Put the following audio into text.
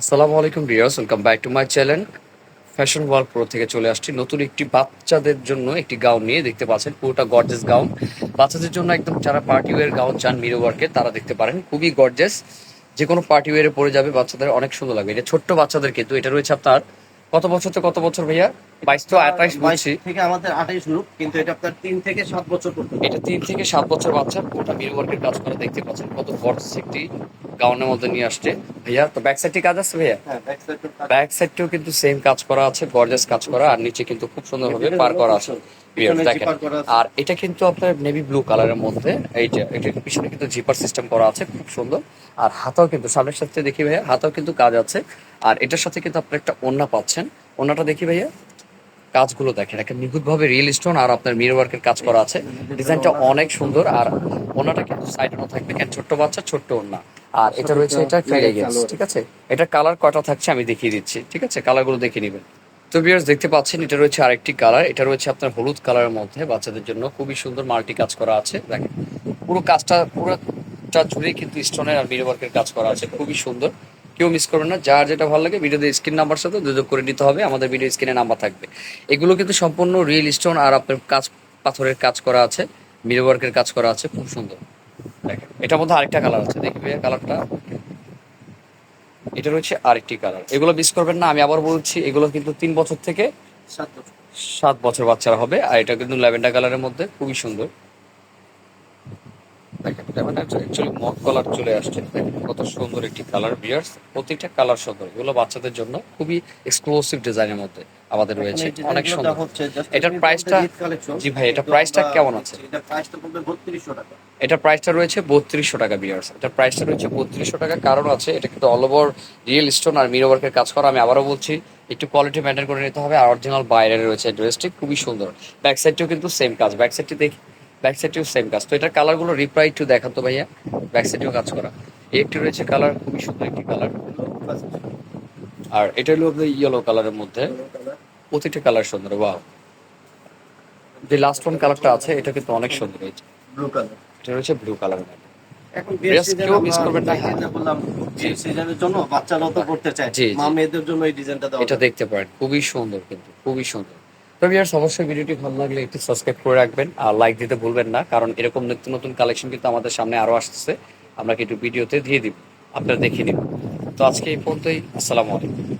আসসালামু আলাইকুম viewers. Welcome back to my channel fashion world pro থেকে চলে আসছি। নতুন একটি বাচ্চাদের জন্য একটি গাউন নিয়ে দেখতে পাচ্ছেন। পুরোটা গর্জেস গাউন। বাচ্চাদের জন্য একদম যারা পার্টি ওয়্যার গাউন চান মিরো ওয়ার্কে তারা দেখতে পারেন। খুবই গর্জেস যে কোনো পার্টি ওয়্যারে পরে যাবে বাচ্চাদের অনেক সুন্দর লাগবে। এটা ছোট্ট বাচ্চাদের কিন্তু এটা রয়েছে আপনার কত বছর তো কত বছর ভাইয়া? বাইশ তো আঠাইশ বাইশ বলছি। থেকে আমাদের আঠাইশ শুরু কিন্তু এটা আপনার তিন থেকে সাত বছর পর্যন্ত। এটা তিন থেকে সাত বছর বাচ্চা পুরোটা মিরো ওয়ার্কের কাজ করা দেখতে পাচ্ছেন। কত গর্জেস একটি গাউনের মধ্যে নিয়ে আসছে। ভাইয়া তো ব্যাক সাইডটি কাজ আছে ভাইয়া? ব্যাক সাইড ব্যাক সাইডটিও কিন্তু সেম কাজ করা আছে গর্জাস কাজ করা আর নিচে কিন্তু খুব সুন্দরভাবে পার করা আছে। দেখেন। আর এটা কিন্তু আপনার নেভি ব্লু কালারের মধ্যে এইটা এটা পিছনে কিন্তু জিপার সিস্টেম করা আছে খুব সুন্দর। আর হাতাও কিন্তু সামনের সাথে দেখি ভাইয়া হাতাও কিন্তু কাজ আছে। আর এটার সাথে কিন্তু আপনি একটা ওন্না পাচ্ছেন। ওন্নাটা দেখি ভাইয়া। কাজগুলো দেখেন। একটা নিখুঁতভাবে রিয়েল স্টোন আর আপনার মিরর ওয়ার্কের কাজ করা আছে। ডিজাইনটা অনেক সুন্দর আর ওনাটা কিন্তু সাইডেও থাকবে কেন? ছোট্ট বাচ্চা ছোট্ট ওন্না আর এটা রয়েছে এটা গেছে ঠিক আছে? এটা কালার কয়টা থাকছে আমি দেখিয়ে দিচ্ছি ঠিক আছে? কালারগুলো দেখে নেবেন। তো ভিউয়ার্স দেখতে পাচ্ছেন এটা রয়েছে আরেকটি কালার এটা রয়েছে আপনার হলুদ কালারের মধ্যে। বাচ্চাদের জন্য খুবই সুন্দর মাল্টি কাজ করা আছে। দেখেন পুরো কাজটা পুরোটা জুড়ে কিন্তু স্টোনের আর মিরর ওয়ার্কের কাজ করা আছে। খুবই সুন্দর। কেউ মিস করবেন না। যার যেটা ভালো লাগে ভিডিওতে স্ক্রিন নাম্বার সাথে যোগাযোগ করে নিতে হবে। আমাদের ভিডিও স্ক্রিনে নাম্বার থাকবে। এগুলো কিন্তু সম্পূর্ণ রিয়েল স্টোন আর আপনার কাজ পাথরের কাজ করা আছে। মিরর ওয়ার্কের কাজ করা আছে। খুব সুন্দর। দেখেন এটার মধ্যে আরেকটা কালার আছে। দেখি ভাইয়া কালারটা এটা রয়েছে আরেকটি কালার এগুলো মিস করবেন না। আমি আবার বলছি এগুলো কিন্তু তিন বছর থেকে সাত বছর। সাত বছর বাচ্চারা হবে। আর এটা কিন্তু ল্যাভেন্ডার কালারের মধ্যে। খুবই সুন্দর। দেখেন অ্যাকচুয়ালি মট কালার চলে আসছে। দেখেন কত সুন্দর একটি কালার বিয়ার্স প্রত্যেকটা কালার সুন্দর। এগুলো বাচ্চাদের জন্য খুবই এক্সক্লুসিভ ডিজাইনের মধ্যে আমাদের রয়েছে। অনেক সুন্দর। এটার প্রাইসটা- জি ভাই, এটা প্রাইসটা কেমন আছে? এটা প্রাইসটা রয়েছে বত্রিশশো টাকা বিয়ার্স এটার প্রাইসটা রয়েছে বত্রিশশো টাকা। কারণ আছে এটা কিন্তু অল ওভার রিয়েল স্টোন আর মিরো ওয়ার্কের কাজ করা। আমি আবারও বলছি একটু কোয়ালিটি মেনটেন করে নিতে হবে। আর অরিজিনাল বাইরে রয়েছে ড্রেসটি খুবই সুন্দর। ব্যাক সাইডটিও কিন্তু সেম কাজ। ব্যাক সাইডটি দেখি ব্যাক সাইডটিও সেম কাজ। তো এটার কালারগুলো রিপ্লাই একটু দেখান তো ভাইয়া। ব্যাক সাইডেও কাজ করা। এই একটি রয়েছে কালার খুবই সুন্দর একটি কালার আর এটা হলো আপনার ইয়েলো কালারের মধ্যে। প্রতিটা কালার সুন্দর ওয়াও যে লাস্ট ওয়ান কালারটা আছে এটা কিন্তু অনেক সুন্দর হয়েছে। ব্লু কালার এটা রয়েছে ব্লু দেওয়া এটা দেখতে পারেন। খুবই সুন্দর কিন্তু খুবই সুন্দর। তো ভিউয়ার্স অবশ্যই ভিডিওটি ভালো লাগলে একটু সাবস্ক্রাইব করে রাখবেন আর লাইক দিতে ভুলবেন না, কারণ এরকম নিত্য নতুন কালেকশন কিন্তু আমাদের সামনে আরও আসতেছে। আমরা কিন্তু ভিডিওতে দিয়ে দিব, আপনারা দেখে নিন। তো আজকে এই পর্যন্তই, আসসালামু আলাইকুম।